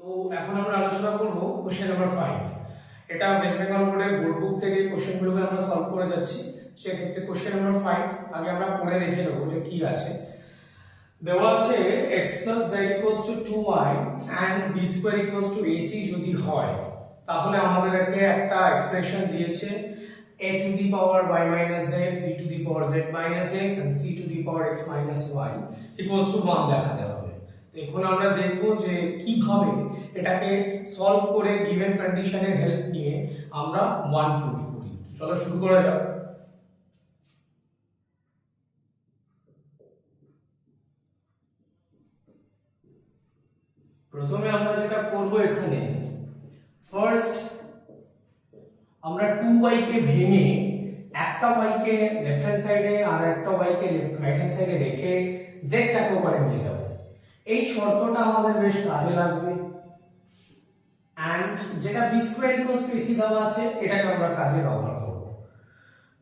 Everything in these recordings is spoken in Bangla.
তো এখন আমরা আলোচনা করব কোশ্চেন নাম্বার ফাইভ এটা ওয়েস্ট বেঙ্গল বোর্ডের বোর্ড বুক থেকে কোশ্চেনগুলোকে আমরা সলভ করে যাচ্ছি। সেক্ষেত্রে কোশ্চেন নাম্বার ফাইভ আগে আমরা পড়ে দেখে নেব যে কি আছে। দেওয়া আছে x z to 2y and b square equals to ac যদি হয়, তাহলে আমাদেরকে একটা এক্সপ্রেশন দিয়েছে a to the power y minus z, b to the power z minus x and c to the power x minus y equals to 1 দেখাতে হবে। এখন আমরা দেখব যে কি কীভাবে এটাকে সলভ করে গিভেন কন্ডিশনের হেল্প নিয়ে আমরা 1 প্রুফ করি। চলো শুরু করা যাক। প্রথমে আমরা যেটা করব এখানে ফার্স্ট আমরা 2y কে ভেঙে একটা y কে লেফট হ্যান্ড সাইডে আর একটা y কে রাইট হ্যান্ড সাইডে রেখে z টাকে ওপারে নিয়ে যাব। এই শর্তটা আমাদের বেশ কাজে লাগবে। এন্ড যেটা b square equals to ac দেওয়া আছে, এটাকে আমরা কাজে ব্যবহার করব।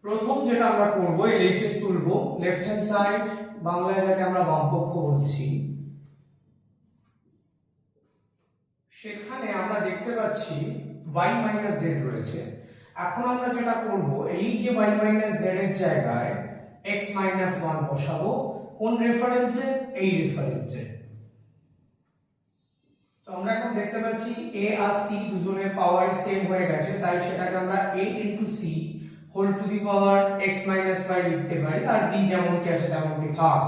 প্রথম যেটা আমরা করব এইচএস তুলব লেফট হ্যান্ড সাইড বাংলায় যাকে আমরা বামপক্ষ বলছি। সেখানে আমরা দেখতে পাচ্ছি y মাইনাস z রয়েছে। এখন আমরা যেটা করব, এই যে y মাইনাস z এর জায়গায় x মাইনাস 1 বসাবো। কোন রেফারেন্সে এই রেফারেন্সে আমরা এখন দেখতে পাচ্ছি a আর c দুজনের পাওয়ার সেম হয়ে গেছে, তাই সেটাকে আমরা a c whole to the power x y লিখতে পারি, আর b যেমন কি আছে তেমন কি থাক।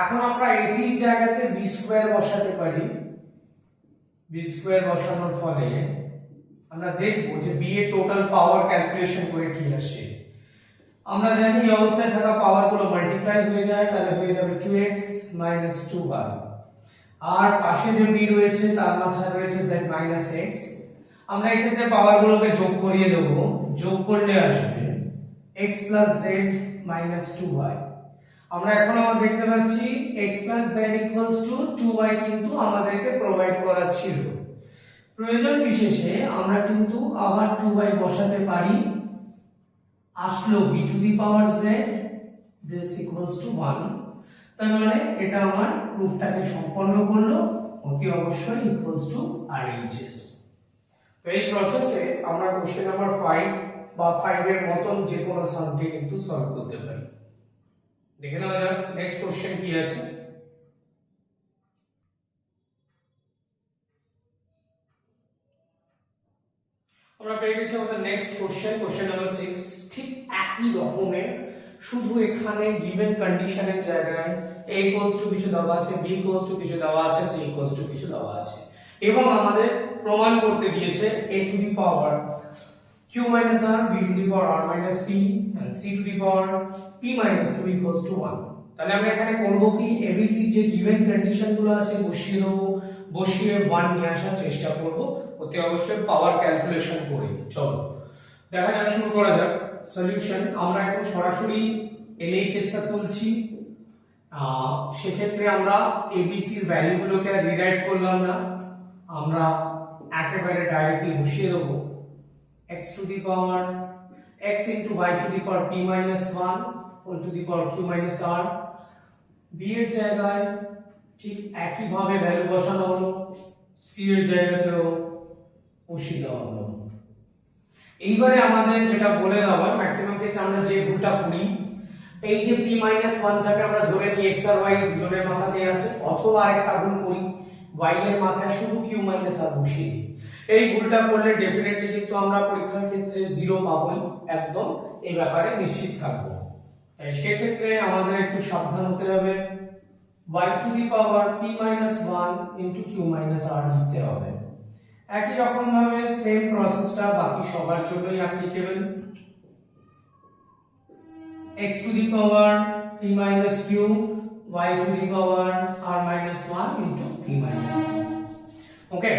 এখন আমরা ac এর জায়গাতে b স্কয়ার বসাতে পারি। বি স্কয়ার বসানোর ফলে আমরা দেখব যে বি এর টোটাল পাওয়ার ক্যালকুলেশন করে কি আসে। আমরা জানি এই অবস্থায় থাকা পাওয়ারগুলো মাল্টিপ্লাই হয়ে যায়, তাহলে হয়ে যাবে 2x 2y আর পাশে যে বি রয়েছে, তার মাথায় রয়েছে z x আমরা এই ক্ষেত্রে পাওয়ার গুলোকে যোগ করিয়ে দেব। যোগ করলে আসবে x z 2y আমরা এখন আবার দেখতে পাচ্ছি, x z 2y কিন্তু আমাদেরকে প্রোভাইড করা ছিল। প্রয়োজন বিশেষে আমরা কিন্তু আবার 2y বসাতে পারি। আসলো b to the power z, this equals to 1 তার মানে এটা আমার প্রুফটাকে সম্পন্ন করল অতি অবশ্যই ইকুয়ালস টু আর RHS তো এই প্রসেসে আমরা কোশ্চেন নাম্বার 5 বা 5 এর মতন যে কোনো সামকে কিন্তু সলভ করতে পারি। দেখে নেওয়া যাক নেক্সট কোশ্চেন কি আছে? আমরা পেয়ে গেছি আমাদের নেক্সট কোশ্চেন কোশ্চেন নাম্বার 6 ঠিক একই রকমের শুধু এখানে গিভেন কন্ডিশনের জায়গায় a টু কিছু দেওয়া আছে, b টু কিছু দেওয়া আছে, c টু কিছু দেওয়া আছে। এবং আমাদের প্রমাণ করতে দিয়েছে a to the power q minus r, b to the power r minus p c to the power p minus q equals to 1 তাহলে আমরা এখানে করব কি? Abc যে গিভেন কন্ডিশনগুলো আছে বসিয়ে দেব, বসিয়ে 1 নিয়ে আসার চেষ্টা করব। অতি অবশ্যই পাওয়ার ক্যালকুলেশন করে। চলো, দেখা যাক শুরু করা যাক। সলিউশন আমরা এখন সরাসরি LHS টা তুলছি। সেক্ষেত্রে আমরা এর ভ্যালুগুলোকে আর রিরাইট করলাম না। আমরা একেবারে ডাইরেক্টলি বসিয়ে দেবো। X to the power, x into y to the power p minus 1 whole to the power q minus r b এর জায়গায় ঠিক একই ভাবে ভ্যালু বসানো হলো। C এর জায়গাতেও বসিয়ে দেওয়া হলো। এইবারে আমাদের যেটা বলে দেওয়া ম্যাক্সিমাম ক্ষেত্রে আমরা যে ভুলটা করি, এই যে p মাইনাস ওয়ানটাকে আমরা ধরে নিই x আর y দুজনের মাথাতে আছে, অথবা আরেকটা ভুল করি, y এর মাথায় শুধু q মাইনাস আর বসিয়ে দিই। এই ভুলটা করলে ডেফিনেটলি কিন্তু আমরা পরীক্ষার ক্ষেত্রে জিরো পাবোই একদম এই ব্যাপারে নিশ্চিত থাকব। তাই সেক্ষেত্রে আমাদের একটু সাবধান হতে হবে। Y to the power p minus one into Q minus R লিখতে হবে। একই রকম ভাবে সেম প্রসেসটা বাকি সবার জন্যই applicable x to the power p minus q, y to the power r minus 1 into p q okay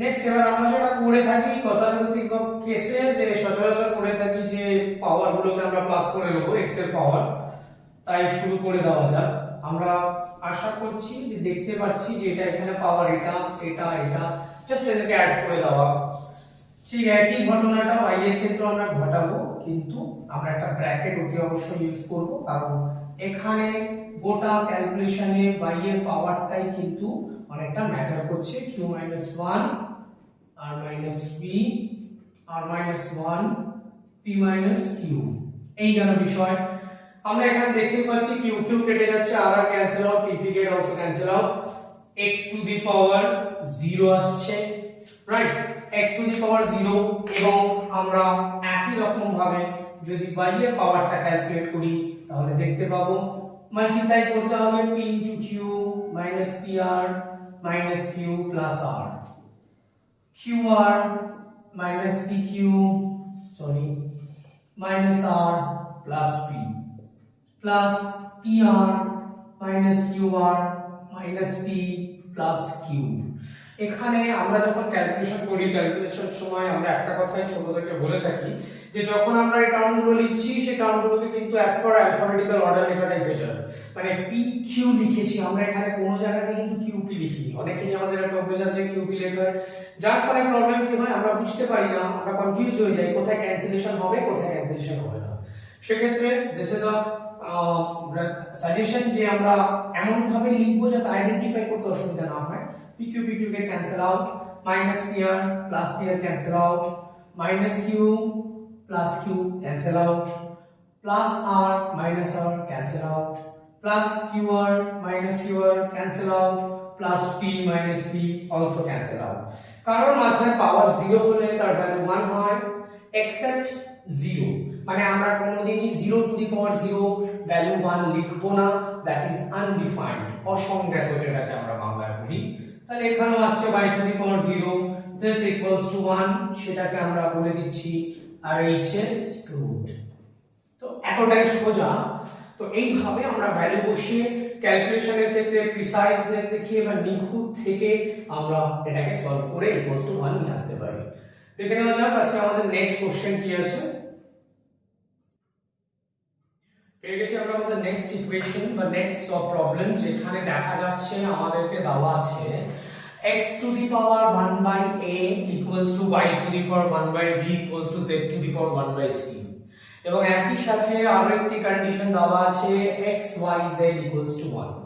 next এবার আমরা যেটা করে থাকি গতানুগতিক কেসে যে সচরাচর করে থাকি যে পাওয়ার গুলোকে আমরা প্লাস করে নেব, x এর পাওয়ার তাই শুরু করে দেওয়া যাক। আমরা আশা করছি যে দেখতে পাচ্ছি যে এটা এখানে পাওয়ার এটা এটা এটা জাস্ট এদেরকে অ্যাড করে দেওয়া। ঠিক একই ঘটনাটা y এর ক্ষেত্রে আমরা ঘটাবো, কিন্তু আমরা একটা ব্র্যাকেট অতি অবশ্যই ইউজ করব, কারণ এখানে গোটা ক্যালকুলেশনে y এর পাওয়ারটাই কিন্তু অনেকটা ম্যাটার করছে। মাইনাস ওয়ান আর minus one P minus Q এই গেল বিষয়। আমরা এখানে দেখতে পাচ্ছি কিউ কিউ কেটে যাচ্ছে R R cancel out P P get also cancel out x to the power 0 আসছে right x to the power 0 এবং আমরা একই রকম ভাবে যদি y এর পাওয়ারটা ক্যালকুলেট করি, তাহলে দেখতে পাবো মাল্টিপ্লাই করতে হবে p into q minus pr minus q plus r qr minus pq sorry, minus r plus p plus pr minus qr minus p plus q. এখানে আমরা যখন ক্যালকুলেশন করি ক্যালকুলেশন সময় আমরা একটা কথাই ছোটদেরকে বলে থাকি যে যখন আমরা এই টার্মগুলো লিখছি, সেই টার্মগুলোকে কিন্তু অ্যাজ পার অ্যালফাবেটিক্যাল অর্ডার লেখাটাই বেটার মানে পি কিউ লিখেছি, আমরা এখানে কোনো জায়গাতে কিন্তু কিউপি লিখিনি। অনেকেরই আমাদের একটা অভ্যাস আছে কিউপি লেখার। যার ফলে প্রবলেম কি হয়, আমরা বুঝতে পারি না, আমরা কনফিউজ হয়ে যাই, কোথায় ক্যান্সেলেশন হবে, কোথায় ক্যান্সেলেশন হবে না। সেক্ষেত্রে দিস ইজ আ সাজেশন যে আমরা এমন ভাবে লিখব যাতে আইডেন্টিফাই করতে অসুবিধা না হয় PQ PQ get cancel out minus PR plus PR cancel out minus Q plus Q cancel out plus R minus R cancel out plus QR minus QR cancel out plus P minus P also cancel out কারণ মাথায় পাওয়ার জিরো হলে তার ভ্যালু ওয়ান হয় এক্সেপ্ট জিরো মানে আমরা কোনোদিনই zero to the power zero value one লিখব না দ্যাট ইজ আনডিফাইন্ড অসংজ্ঞাত যেটাকে আমরা বাংলায় বলি। তাহলে এখানেও আসছে by to the power zero this equals to one সেটাকে আমরা বলে দিচ্ছি আর এইচ এস রুট তো এতটাই সোজা। তো এইভাবে আমরা ভ্যালু বসিয়ে ক্যালকুলেশনের ক্ষেত্রে প্রিসাইজনেস দেখিয়ে বা নিখুঁত থেকে আমরা এটাকে সলভ করে ইকুয়ালস টু ওয়ান নিয়ে আসতে পারি। দেখে নেওয়া যাক আজকে আমাদের নেক্সট কোশ্চেন কি আছে। পেয়ে গেছি আমরা আমাদের নেক্সট ইকুয়েশন বা নেক্সট প্রবলেম যেখানে দেখা যাচ্ছে আমাদেরকে দেওয়া আছে x to the power 1 by a equals to y to the power 1 by b equals to z to the power 1 by c. এবং একই সাথে আরও একটি কন্ডিশন দেওয়া আছে, x, y, z equals to 1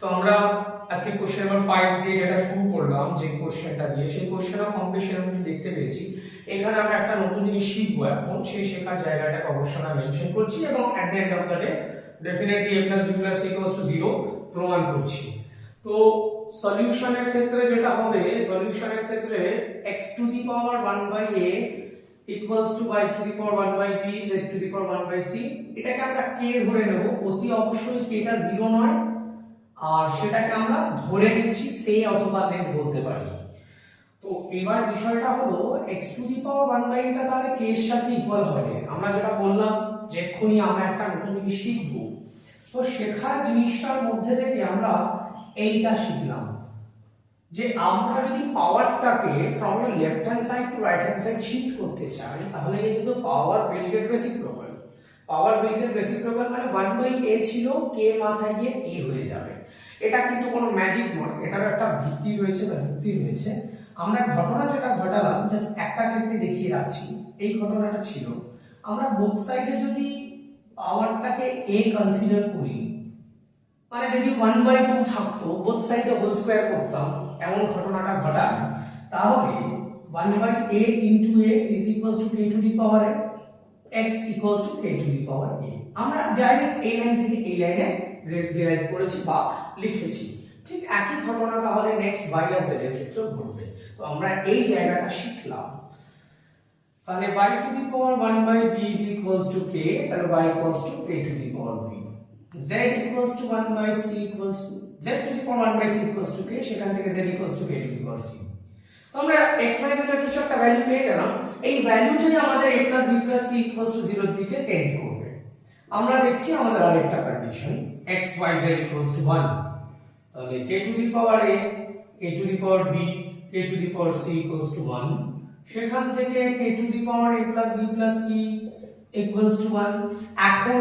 তো আমরা আজকে কোশ্চেন নাম্বার 5 দিয়ে যেটা শুরু করলাম, যে কোশ্চেনটা দিয়ে, সেই কোশ্চেনও কম বেশি কিছু দেখতে পেয়েছি। এখানে আমরা একটা নতুন জিনিস শিখব এখন, সেই শেখার জায়গাটাকে অবশ্যই আমরা মেনশন করছি এবং at the end of the day definitely a plus b plus equals to 0 প্রমাণ করছি। তো সলিউশনের ক্ষেত্রে যেটা হবে সলিউশনের ক্ষেত্রে x to the power 1 by a equals to y to the power 1 by b, z to the power 1 by c, এটাকে আমরা k ধরে নেব। অতি অবশ্যই k টা 0 নয় আর সেটাকে আমরা ধরে নিচ্ছি সে অথবা নেট বলতে পারি। তো এবার বিষয়টা হলো x to the power 1 by এটা তাহলে k এর সাথে ইকুয়াল হবে। আমরা যেটা বললাম যে এক্ষুনি আমরা একটা নতুন জিনিস শিখব। তো শেখার জিনিসটার মধ্যে থেকে আমরা এইটা শিখলাম যে আমরা যদি পাওয়ারটাকে from left hand side to right hand side shift করতে চাই, তাহলে কিন্তু পাওয়ার বিল্ডেড রেসিপ্রোকাল পাওয়ার বিল্ডেড রেসিপ্রোকাল মানে 1 বাই a ছিল, k মাথায় গিয়ে a হয়ে যাবে। এটা কিন্তু কোনো ম্যাজিক নয় এটার একটা ভিত্তি রয়েছে বা যুক্তি রয়েছে। আমরা ঘটনা যেটা ঘটালাম জাস্ট একটা ক্ষেত্রে দেখিয়ে রাখছি, এই ঘটনাটা ছিল। আমরা বোথ সাইডে যদি পাওয়ারটাকে a কনসিডার করি মানে যদি 1 বাই 2 থাকতো বোথ সাইডে হোল স্কয়ার করতাম, এমন ঘটনাটা ঘটায়, তাহলে 1 by a into a is equals to k to the power x equals to k to the power a. আমরা ডাইরেক্ট এই লাইন থেকে এই লাইনে ডিরাইভ করেছি বা লিখেছি। ঠিক একই ঘটনা তাহলে নেক্সট y আর z এর ক্ষেত্রে ঘটবে। তো আমরা এই জায়গাটা শিখলাম। তাহলে y to the power 1 by b is equals to k, তাহলে y equals to k to the power b z equals to 1 by c equals to, z to the power 1 by c equals to k, সেখান থেকে z equals to k to the power c তো আমরা x y এর কিছু একটা ভ্যালু পেয়ে গেলাম। এই ভ্যালুটাই আমাদের a plus b c equals to 0 এর দিকে টেন্ড করবে। আমরা দেখছি আমাদের আরেকটা condition x, y, z equals to 1 তাহলে k to the power a, k to the power b, k to the power c equals to 1 সেখান থেকে k to the power a plus b plus c equals to 1 এখন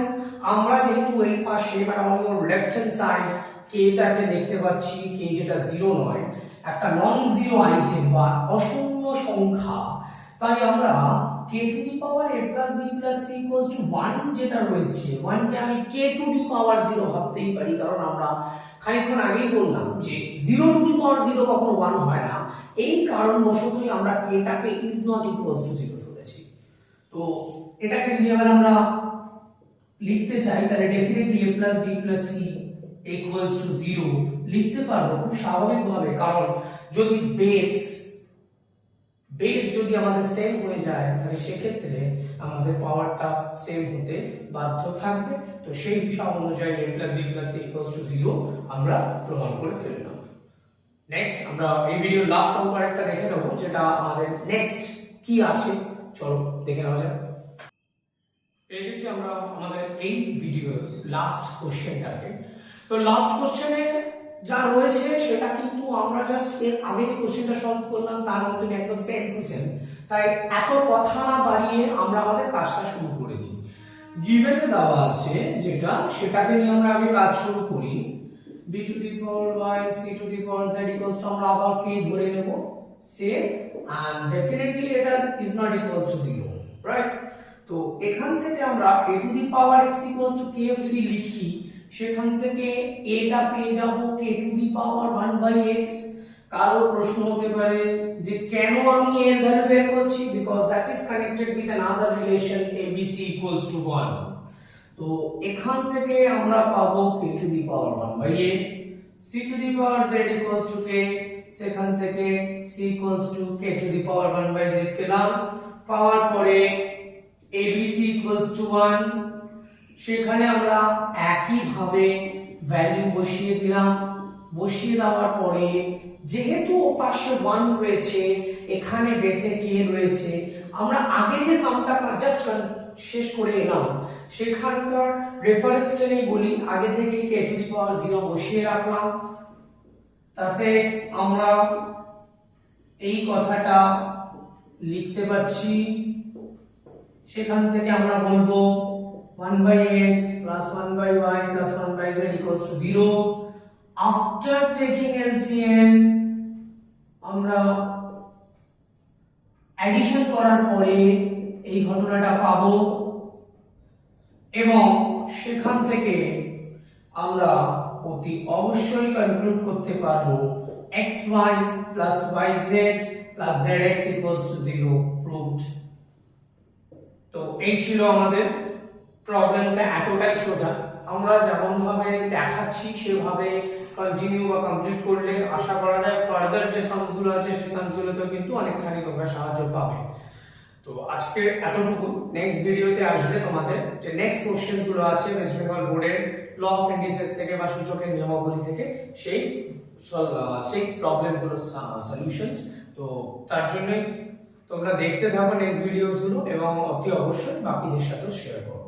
আমরা যেহেতু এই পাশে মানে আমাদের লেফট হ্যান্ড সাইড কে টাকে দেখতে পাচ্ছি কে যেটা জিরো নয়, একটা নন জিরো আইটেম বা অশূন্য সংখ্যা তাই আমরা K to the power A plus B plus C equals to one যেটা রয়েছে ওয়ানকে আমি কে টু দি পাওয়ার জিরো ভাবতেই পারি। কারণ আমরা খানিকক্ষণ আগেই বললাম যে zero to the power zero কখনো ওয়ান হয় না। এই কারণবশতই আমরা কেটাকে is not equals to zero ধরেছি। তো এটাকে যদি এবার আমরা লিখতে চাই, তাহলে definitely A plus B plus C equals to zero লিখতে পারব খুব স্বাভাবিকভাবে। কারণ যদি বেস বেস যদি আমাদের সেম হয়ে যায়, তাহলে সেক্ষেত্রে আমাদের পাওয়ারটা সেম হতে বাধ্য থাকবে। তো সেই হিসাব অনুযায়ী a plus B plus to zero আমরা প্রমাণ করে ফেললাম। নেক্সট আমরা এই ভিডিওর লাস্ট একটা দেখে নেব, যেটা আমাদের নেক্সট কি আছে। চলো, দেখে নেওয়া যাক। পেয়ে আমরা আমাদের এই ভিডিওর লাস্ট কোশ্চেনটাকে তো লাস্ট কোশ্চেনে যা রয়েছে, সেটা কিন্তু আমরা জাস্ট এর আগে যে কোশ্চেনটা সলভ করলাম, তার মতন একদম সেম সেম তাই এত কথা না বাড়িয়ে আমরা আমাদের কাজটা শুরু করে দিই। গিভেনে দেওয়া আছে যেটা, সেটাকে নিয়ে আমরা আগে কাজ শুরু করি। B to the power y, c to the power z equals to আমরা আবার কে ধরে নেব। সে and definitely এটা is not equals to 0 right? তো এখান থেকে আমরা a to the power x equals to k যদি লিখি সেখান থেকে এটা পেয়ে যাব k to the power 1 by x কারও প্রশ্ন হতে পারে যে কেন আমি এর ভ্যালু বের করছি? Because that is connected with another relation abc equals to 1 তো এখান থেকে আমরা পাবো k to the power 1 by a c to the power z equals to k সেখান থেকে c equals to k to the power 1 by z পেলাম। পাওয়ার পরে abc ইকুয়ালস টু 1 সেখানে আমরা একই ভাবে ভ্যালু বসিয়ে দিলাম। বসিয়ে দেওয়ার পরে যেহেতু পাশে ওয়ান রয়েছে, এখানে বেসে কে রয়েছে, আমরা আগে যে সামটা জাস্ট শেষ করে এলাম, সেখানকার রেফারেন্সটা নিয়ে বলি। আগে থেকে কে টু দি পাওয়ার 0 বসিয়ে রাখলাম। তাতে আমরা এই কথাটা লিখতে পাচ্ছি সেখান থেকে আমরা বলব 1 by x plus 1 by y plus 1 by z equals to 0 after taking LCM আমরা অ্যাডিশন করার পরে এই ঘটনাটা পাবো এবং সেখান থেকে আমরা অতি অবশ্যই কনক্লুড করতে পারব xy plus yz plus zx equals to 0 proved তো এই ছিল আমাদের প্রবলেমটা এতটাই সোজা। আমরা যেমন ভাবে দেখাচ্ছি, সেভাবে কন্টিনিউ বা কমপ্লিট করলে আশা করা যায় ফার্দার যে সামসগুলো আছে, সেই সামস গুলোতেও কিন্তু অনেকখানি তোমরা সাহায্য পাবে। তো আজকে এতটুকু। নেক্সট ভিডিওতে আসবে তোমাদের যে নেক্সট কোশ্চেন্সগুলো আছে ওয়েস্ট বেঙ্গল বোর্ডের ল অফ ইন্ডিসেস থেকে বা সূচকের নিয়মাবলী থেকে সেই সেই প্রবলেমগুলোর সলিউশনস তো তার জন্যই তোমরা দেখতে থাকো নেক্সট ভিডিওসগুলো এবং অতি অবশ্যই বাকিদের সাথেও শেয়ার করো।